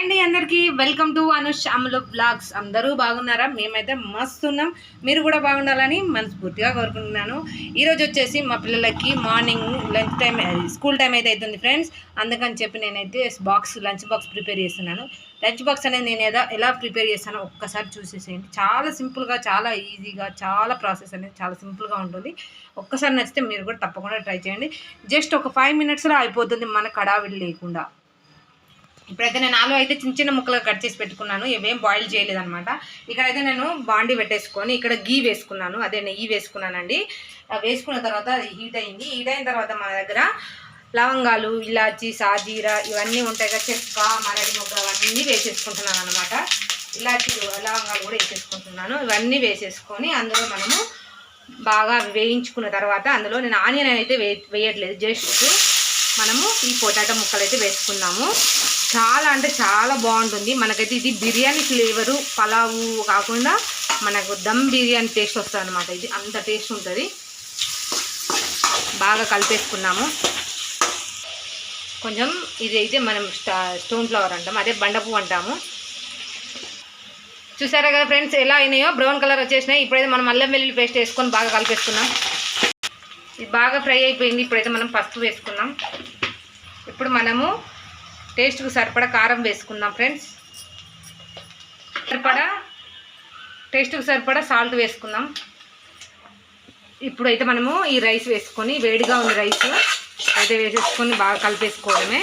అండి అందరికీ. Welcome to Anush అమలు బ్లాగ్స్. అందరూ బాగున్నారా? మేమైతే మస్తు ఉన్నాం. మీరు కూడా బాగుండాలని మనస్ఫూర్తిగా కోరుకుంటున్నాను. ఈరోజు వచ్చేసి మా పిల్లలకి morning lunch time school time అయితే అవుతుంది ఫ్రెండ్స్. అందుకని చెప్పి నేనైతే బాక్స్ లంచ్ బాక్స్ ప్రిపేర్ చేస్తున్నాను. లంచ్ బాక్స్ అనేది నేను ఏదో ఎలా ప్రిపేర్ చేస్తానో ఒక్కసారి చూసేసేయండి. చాలా సింపుల్గా చాలా ఈజీగా చాలా ప్రాసెస్ అనేది చాలా సింపుల్గా ఉంటుంది. ఒక్కసారి నచ్చితే మీరు కూడా తప్పకుండా ట్రై చేయండి. జస్ట్ ఒక ఫైవ్ మినిట్స్లో అయిపోతుంది మన కడావిడి లేకుండా. ఇప్పుడైతే నేను ఆలు అయితే చిన్న చిన్న ముక్కలుగా కట్ చేసి పెట్టుకున్నాను. ఇవేం బాయిల్ చేయలేదన్నమాట. ఇక్కడైతే నేను బాండి పెట్టేసుకొని ఇక్కడ గీ వేసుకున్నాను. అదే నెయ్యి వేసుకున్నానండి. వేసుకున్న తర్వాత హీట్ అయింది. హీట్ అయిన తర్వాత మన దగ్గర లవంగాలు ఇలాచి సాజీరా ఇవన్నీ ఉంటాయి కదా చెక్క మరడి మొగ్గ అవన్నీ వేసేసుకుంటున్నాను అనమాట ఇలాచీలు లవంగాలు కూడా వేసేసుకుంటున్నాను. ఇవన్నీ వేసేసుకొని అందులో మనము బాగా వేయించుకున్న తర్వాత అందులో నేను ఆనియన్ అయితే వే వేయట్లేదు. జస్ట్ మనము ఈ పొటాటో ముక్కలు అయితే వేసుకున్నాము. చాలా అంటే చాలా బాగుంటుంది. మనకైతే ఇది బిర్యానీ ఫ్లేవరు పలావు కాకుండా మనకు దమ్ బిర్యానీ టేస్ట్ వస్తుంది అనమాట ఇది అంత టేస్ట్ ఉంటుంది. బాగా కలిపేసుకున్నాము. కొంచెం ఇది అయితే మనం స్టా స్టోన్ ఫ్లవర్ అంటాం. అదే బండపు అంటాము. చూసారా కదా ఫ్రెండ్స్ ఎలా అయినాయో? బ్రౌన్ కలర్ వచ్చేసినాయి. ఇప్పుడైతే మనం అల్లం వెల్లుల్లి పేస్ట్ వేసుకొని బాగా కలిపేసుకున్నాం. ఇది బాగా ఫ్రై అయిపోయింది. ఇప్పుడైతే మనం పసుపు వేసుకున్నాం. ఇప్పుడు మనము టేస్ట్కి సరిపడా కారం వేసుకుందాం ఫ్రెండ్స్. సరిపడా టేస్ట్కి సరిపడా సాల్ట్ వేసుకుందాం. ఇప్పుడైతే మనము ఈ రైస్ వేసుకొని వేడిగా ఉంది రైస్ అయితే వేసేసుకొని బాగా కలిపేసుకోవడమే.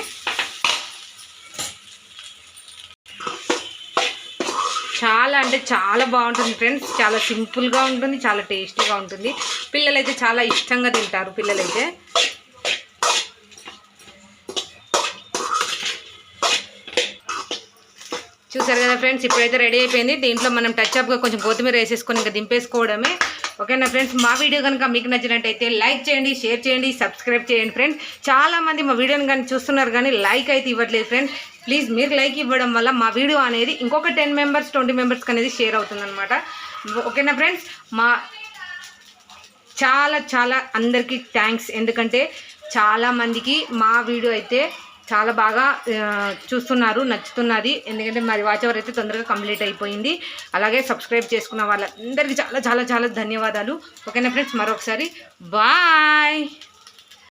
చాలా అంటే చాలా బాగుంటుంది ఫ్రెండ్స్. చాలా సింపుల్గా ఉంటుంది చాలా టేస్టీగా ఉంటుంది. పిల్లలైతే చాలా ఇష్టంగా తింటారు పిల్లలైతే. చూసారు కదా ఫ్రెండ్స్ ఇప్పుడైతే రెడీ అయిపోయింది. దీంట్లో మనం టచ్ అప్గా కొంచెం కొత్తిమీర వేసేసుకొని ఇంకా దింపేసుకోవడమే. ఓకేనా ఫ్రెండ్స్? మా వీడియో కనుక మీకు నచ్చినట్టయితే లైక్ చేయండి షేర్ చేయండి సబ్స్క్రైబ్ చేయండి ఫ్రెండ్స్. చాలామంది మా వీడియోని కానీ చూస్తున్నారు కానీ లైక్ అయితే ఇవ్వట్లేదు ఫ్రెండ్స్. ప్లీజ్ మీరు లైక్ ఇవ్వడం వల్ల మా వీడియో అనేది ఇంకొక టెన్ మెంబర్స్ ట్వంటీ మెంబర్స్కి అనేది షేర్ అవుతుందన్నమాట. ఓకేనా ఫ్రెండ్స్? మా చాలా చాలా అందరికీ థ్యాంక్స్ ఎందుకంటే చాలామందికి మా వీడియో అయితే చాలా బాగా చూస్తున్నారు నచ్చుతున్నది. ఎందుకంటే మరి వాచ్ అవర్ అయితే తొందరగా కంప్లీట్ అయిపోయింది. అలాగే సబ్స్క్రైబ్ చేసుకున్న వాళ్ళందరికీ చాలా చాలా చాలా ధన్యవాదాలు. ఓకేనా ఫ్రెండ్స్ మరొకసారి. బాయ్